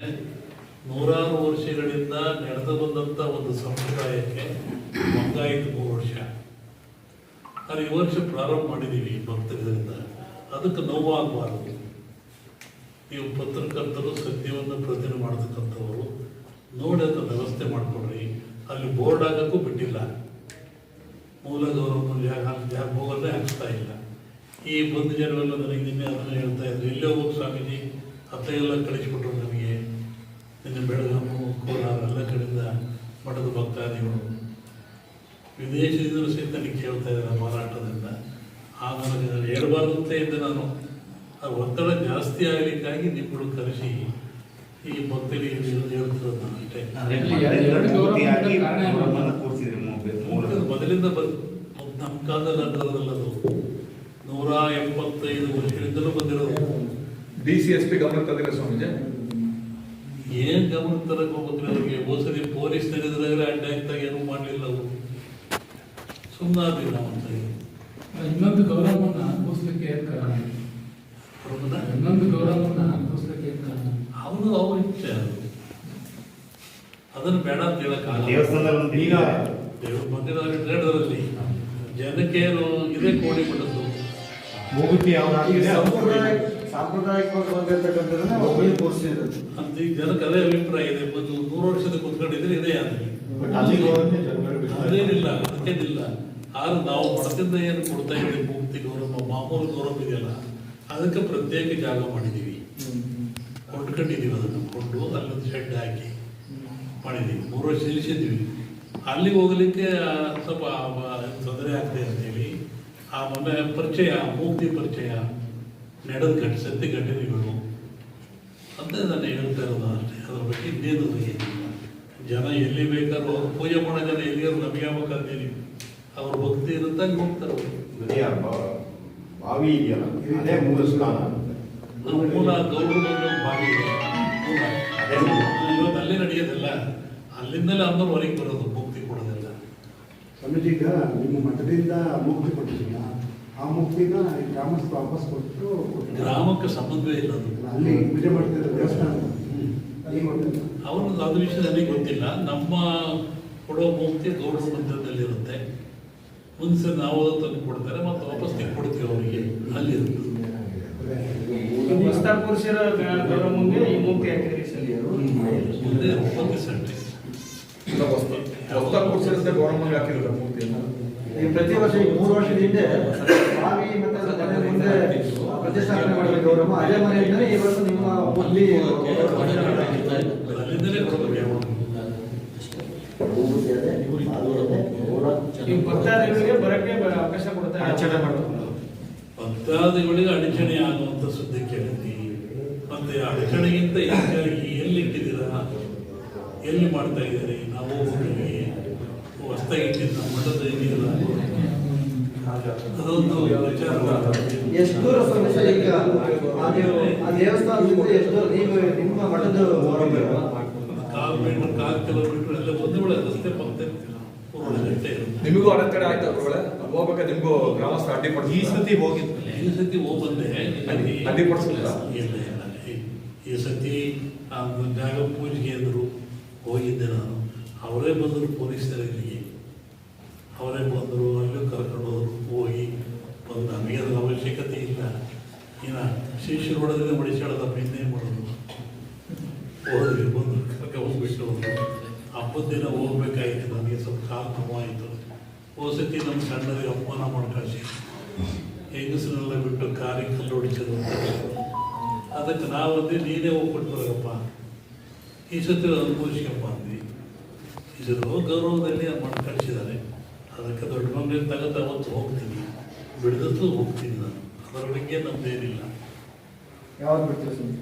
ನೂರಾರು ವರ್ಷಗಳಿಂದ ನಡೆದು ಬಂದಂತ ಒಂದು ಸಂಪ್ರದಾಯಕ್ಕೆ ಒಂದಾಯಿತು ಮೂರು ವರ್ಷ. ಅದು ಈ ವರ್ಷ ಪ್ರಾರಂಭ ಮಾಡಿದ್ದೀವಿ ಭಕ್ತರಿಂದ. ಅದಕ್ಕೆ ನೋವಾಗಬಾರದು. ನೀವು ಪತ್ರಕರ್ತರು ಸತ್ಯವನ್ನು ಪ್ರತಿನೆ ಮಾಡತಕ್ಕಂಥವರು ನೋಡಿ ಅಂತ ವ್ಯವಸ್ಥೆ ಮಾಡಿಕೊಡ್ರಿ. ಅಲ್ಲಿ ಬೋರ್ಡ್ ಆಗೋಕ್ಕೂ ಬಿಟ್ಟಿಲ್ಲ. ಮೂಲ ಗೌರವ ಜಾಗ ಹೋಗೋದೇ ಹಾಕ್ಸ್ತಾ ಇಲ್ಲ. ಈ ಬಂದು ಜನವೆಲ್ಲ ನನಗೆ ನಿನ್ನೆ ಅದನ್ನು ಹೇಳ್ತಾ ಇದ್ರು. ಇಲ್ಲೇ ಹೋಗಿ ಸ್ವಾಮೀಜಿ ಅತ್ತ ಎಲ್ಲ ಕಳಿಸ್ಬಿಟ್ರು ನಮಗೆ ನಿನ್ನೆ ಬೆಳಗಾಮು ಕೋಲಾರ ಎಲ್ಲ ಕಡೆಯಿಂದ ಮಠದ ಭಕ್ತಾದಿಗಳು. ವಿದೇಶದಿಂದಲೂ ಸಹಿತ ನನಗೆ ಕೇಳ್ತಾ ಇದ್ದಾರೆ ಮಾರಾಟದಿಂದ. ಆ ಹೇಳ್ಬಾರ್ದು ಅಂತ ಇದ್ದೆ ನಾನು. ಆ ಒತ್ತಡ ಜಾಸ್ತಿ ಆಗಲಿಕ್ಕಾಗಿ ನಿಮ್ಮಗಳು ಕರೆಸಿ. ಈ ಭಕ್ತರಿಗೆ ಹೇಳ್ತಿರೋದು ನಾನು ಅಷ್ಟೇ. ಮೊದಲಿಂದ ಬಂದ ನಮ್ಮ ಕಾಲದಲ್ಲಿ ನಡೆದಲ್ಲ ಅದು. ನೂರ ಎಂಬತ್ತೈದು ವರ್ಷದಿಂದಲೂ ಬಂದಿರೋದು. ಡಿ ಸಿ ಎಸ್ ಪಿ ಗಮನ ತಂದಿಲ್ಲ ಸ್ವಾಮೀಜಿ. ಗಮನ ತರಕ್ ಹೋಗ್ಬೇಕ್ರಿ ಅವ್ರಿಗೆ ಹೋಸರಿ ಪೊಲೀಸ್ ತೆಗೆದ್ರಾಗ್ರೆ ಅಡ್ಡ ಆಗ್ತಾಗ ಏನೂ ಮಾಡಲಿಲ್ಲ ಅವರು. ಸುಮ್ಮನಾದ್ವಿ ನಾವು ಅಂತ ಇನ್ನೊಂದು ಗೌರವವನ್ನು ಅನುಭವಿಸ್ಲಿಕ್ಕೆ ಏನ್ ಕಾರಣ? ಇನ್ನೊಂದು ಗೌರವವನ್ನು ಅನುಭವಿಸ್ಲಿಕ್ಕೆ ಏನ್ ಕಾರಣ? ಅವನು ಅವ್ರ ಇಚ್ಛೆ ಅದು. ಅದನ್ನು ಬೇಡ ಅಂತ ಹೇಳಕ್ಕಾಗಲ್ಲ ದೇವಸ್ಥಾನದಲ್ಲಿ ಒಂದು ಈಗ ದೇವ್ರ ಮಂದಿರದಲ್ಲಿ ನಡೆದರಲ್ಲಿ ಜನಕ್ಕೆ ಇದೇ ಕೋಡಿ ಬಿಡೋದು ಮೂಗುತಿ ಅವರ ಸಾಂಪ್ರದಾಯಿಕವಾಗಿ ಬಂದಿರತಕ್ಕಂಥದ್ದನ್ನ ಅಂತ ಜನಕ್ಕೆ ಅದೇ ಅಭಿಪ್ರಾಯ ಇದೆ. ಒಂದು ನೂರು ವರ್ಷದ ಕುತ್ಕೊಂಡಿದ್ರೆ ಇದೇ ಬಿಡ್ತಾರೆ. ಅದೇನಿಲ್ಲ ಅದಕ್ಕೇನಿಲ್ಲ. ಆದ್ರೆ ನಾವು ಮಠದಿಂದ ಏನು ಕೊಡ್ತಾ ಇದ್ದೀವಿ ಮುಕ್ತಿ ಗೌರವ ಮಾಮೂಲು ಗೌರವ ಇದೆಯಲ್ಲ ಅದಕ್ಕೆ ಪ್ರತ್ಯೇಕ ಜಾಗ ಮಾಡಿದ್ದೀವಿ. ಕೊಂಡ್ಕೊಂಡಿದ್ದೀವಿ ಅದನ್ನು ಕೊಂಡು ಅಲ್ಲೊಂದು ಶೆಡ್ ಹಾಕಿ ಮಾಡಿದ್ದೀವಿ. ಮೂರು ವರ್ಷ ನಿಲ್ಲಿಸಿದ್ವಿ ಅಲ್ಲಿಗೆ ಹೋಗಲಿಕ್ಕೆ ಸ್ವಲ್ಪ ತೊಂದರೆ ಆಗ್ತದೆ ಅಂತೇಳಿ ಆ ಮೊನ್ನೆ ಪರಿಚಯ ಮುಕ್ತಿ ಪರಿಚಯ. ನಡೆದ ಘಟ ಸತ್ಯ ಘಟನೆಗಳು ಅಂತ ನಾನು ಹೇಳ್ತಾ ಇರೋದು ಅಷ್ಟೇ. ಅದ್ರ ಬಗ್ಗೆ ಇನ್ನೇನು ಏನಿಲ್ಲ ಜನ ಎಲ್ಲಿ ಬೇಕಾದ್ರೂ ಅವ್ರು ಪೂಜೆ ಮಾಡೋ ಜನ ಎಲ್ಲಿಯಾದ್ರು ನಮಗೆ ಆಗ್ಬೇಕಾದೇನಿ ಅವ್ರ ಭಕ್ತಿ ಇರುತ್ತೆ ಅಲ್ಲಿ ಹೋಗ್ತಾರೆ ಬಾವಿ ಅದೇ ಮೂಲ ಸ್ಥಾನ. ಮೂಲ ಗೌರವ ಬಾವಿ ಇವತ್ತು ಅಲ್ಲೇ ನಡೆಯೋದಿಲ್ಲ. ಅಲ್ಲಿಂದಲೇ ಅಂದ್ರೆ ಹೊರಗೆ ಬರೋದು ಮುಕ್ತಿ ಕೊಡೋದಿಲ್ಲ. ಸ್ವಾಮೀಜಿ ಈಗ ನಿಮ್ಮ ಮಠದಿಂದ ಮುಕ್ತಿ ಕೊಡ್ತಾರೆ ಆ ಮುಕ್ತಿನ ಗ್ರಾಮಸ್ಥರು ವಾಪಸ್ ಕೊಟ್ಟು ಗ್ರಾಮಕ್ಕೆ ಸಂಬಂಧವೇ ಇಲ್ಲ ಅದು. ಅಲ್ಲಿ ಪೂಜೆ ಮಾಡ್ತಿದ್ರು ದೇವಸ್ಥಾನ. ಅವನು ಅದು ವಿಷಯ ನನಗೆ ಗೊತ್ತಿಲ್ಲ. ನಮ್ಮ ಕೊಡೋ ಮುಕ್ತಿ ಗೌರವ ಮಂದಿರದಲ್ಲಿರುತ್ತೆ. ಮುಂಚೆ ನಾವು ತಂದು ಕೊಡ್ತಾರೆ ಮತ್ತೆ ವಾಪಸ್ ತೆಗೆದು ಕೊಡ್ತೀವಿ ಅವರಿಗೆ. ಅಲ್ಲಿ ಪುರುಷರ ಗೌರವ ಮುಂದೆ ಈ ಸರ್ ಮುಂದೆ ಒಪ್ಪಂದ ಸಂಡೆ ಇಲ್ಲ ಹೊಸ ಹೊಸ ಕೂರ್ಸಿರುತ್ತೆ ಗೌರವ ಹಾಕಿರೋದು ಮೂರ್ತಿಯನ್ನು? ಈ ಪ್ರತಿ ವರ್ಷ ಈ ಮೂರು ವರ್ಷದ ಹಿಂದೆ ಬಾವಿ ಮತ್ತೆ ಅದ್ರ ಮನೆ ಮುಂದೆ ಪ್ರತಿಷ್ಠಾಪನೆ ಮಾಡಬೇಕು ಗೌರವ ಅದೇ ಮನೆಯಿಂದಲೇ ಈ ವರ್ಷ ನಿಮ್ಮ ಮೊದಲಿ ಭಕ್ತಾದಿಗಳಿಗೆ ಬರಕ್ಕೆ ಅವಕಾಶ ಅಡಚಣೆ ಆಗುವಂತ ಸುದ್ದಿ ಕೇಳಿದ್ವಿ. ಮತ್ತೆ ಅಡಚಣೆಗಿಂತ ಹೆಚ್ಚಾಗಿ ಎಲ್ಲಿ ಇಟ್ಟಿದ್ದೀರಾ? ಎಲ್ಲಿ ಮಾಡ್ತಾ ಇದ್ದೀರಿ? ನಾವು ಹೋಗ್ತೀವಿ ಹೊಸ್ತಾಗಿ ಇಟ್ಟಿದ್ದ ಮಠದ ಇದೆಯಲ್ಲ ಅದೊಂದು ವಿಚಾರ. ಎಷ್ಟು ದೂರ ಸ್ವಾಮೀಜಿ ಈಗ? ಆ ದೇವ- ಆ ದೇವಸ್ಥಾನದಿಂದ ಎಷ್ಟು ದೂರ ನೀವು ನಿಮ್ಮ ಮಠದ? ಕಾಲ್ ಮೀಟರ್ ಕಾಲ್ ಕಿಲೋಮೀಟರ್ ಎಲ್ಲ ಒಂದು ವೇಳೆ ರಸ್ತೆ ಬರ್ತಾ ಗಂಟೆ ನಿಮಗೂ ಅಡೆತಡೆ ಆಯ್ತು ಅವ್ರುಗಳೇ ಅಲ್ಲಿ ಹೋಗ್ಬೇಕಾದ್ರೆ ನಿಮಗೂ ಅಡ್ಡಿ ಅಡ್ಡಿಪಡಿಸಿ ಈ ಸತಿ ಹೋಗಿ ಈ ಸತಿ ಹೋಗಿ ಬಂದೆ ಈ ಸತಿ ಅಡ್ಡಿಪಡಿಸ್ಲಿಲ್ಲ? ಇಲ್ಲ ಇಲ್ಲ ಈ- ಸತಿ ಆ ಜಾಗ ಪೂಜೆಗೆ ಅಂದರು ಹೋಗಿದ್ದೆ ನಾನು. ಅವರೇ ಬಂದರು ಪೊಲೀಸರಲ್ಲಿ ಅವರೇ ಬಂದರು ಅಲ್ಲೂ ಕರ್ಕೊಂಡು ಹೋಗಿ ಬಂದು. ನಮಗೆ ಅದರ ಅವಶ್ಯಕತೆ ಇಲ್ಲ. ಇನ್ನು ಶಿಷ್ಯರು ಹೊಡೆದ್ರೆ ಮಡಿಸಾಡೋದಪ್ಪ ಇನ್ನೇನು ಮಾಡೋದು. ಹೋದ್ರಿ ಬಂದು ಕರ್ಕ ಹೋಗ್ಬಿಟ್ಟು ಹಬ್ಬದ ದಿನ ಹೋಗ್ಬೇಕಾಯ್ತು. ನನಗೆ ಸ್ವಲ್ಪ ಕಾಲು ನೋವಾಯಿತು ಹೋದ ಸತಿ ನಮ್ಮ ಸಣ್ಣರಿಗೆ ಅಪಮಾನ ಮಾಡಿ ಕಳಿಸಿ ಹೆಂಗಸರೆಲ್ಲ ಬಿಟ್ಟು ಕಾರಿಗೆ ಕಲ್ಲು ಹೊಡಿಸೋದು ಅದಕ್ಕೆ ನಾವು ಅಂದ್ರೆ ನೀನೇ ಹೋಗ್ಬಿಟ್ಟು ಬರಪ್ಪ ಈ ಸತಿ ಅನುಭವಿಸ್ಕಪ್ಪ ಅಂದ್ವಿ ಈ ಸತಿ ಗೌರವದಲ್ಲಿ ಅದು ಮಾಡಿ ಕಳಿಸಿದ್ದಾರೆ ಅದಕ್ಕೆ ದೊಡ್ಡ ಮಂಗನ ತಗದು ಅವತ್ತು ಹೋಗ್ತೀನಿ ಬಿಡದತ್ತು ಹೋಗ್ತೀನಿ ನಾನು ಅದರ ಬಗ್ಗೆ ನಮ್ದೇನಿಲ್ಲ ಯಾವಾಗ ಬಿಡ್ತೀವಿ ಸ್ವಾಮಿ?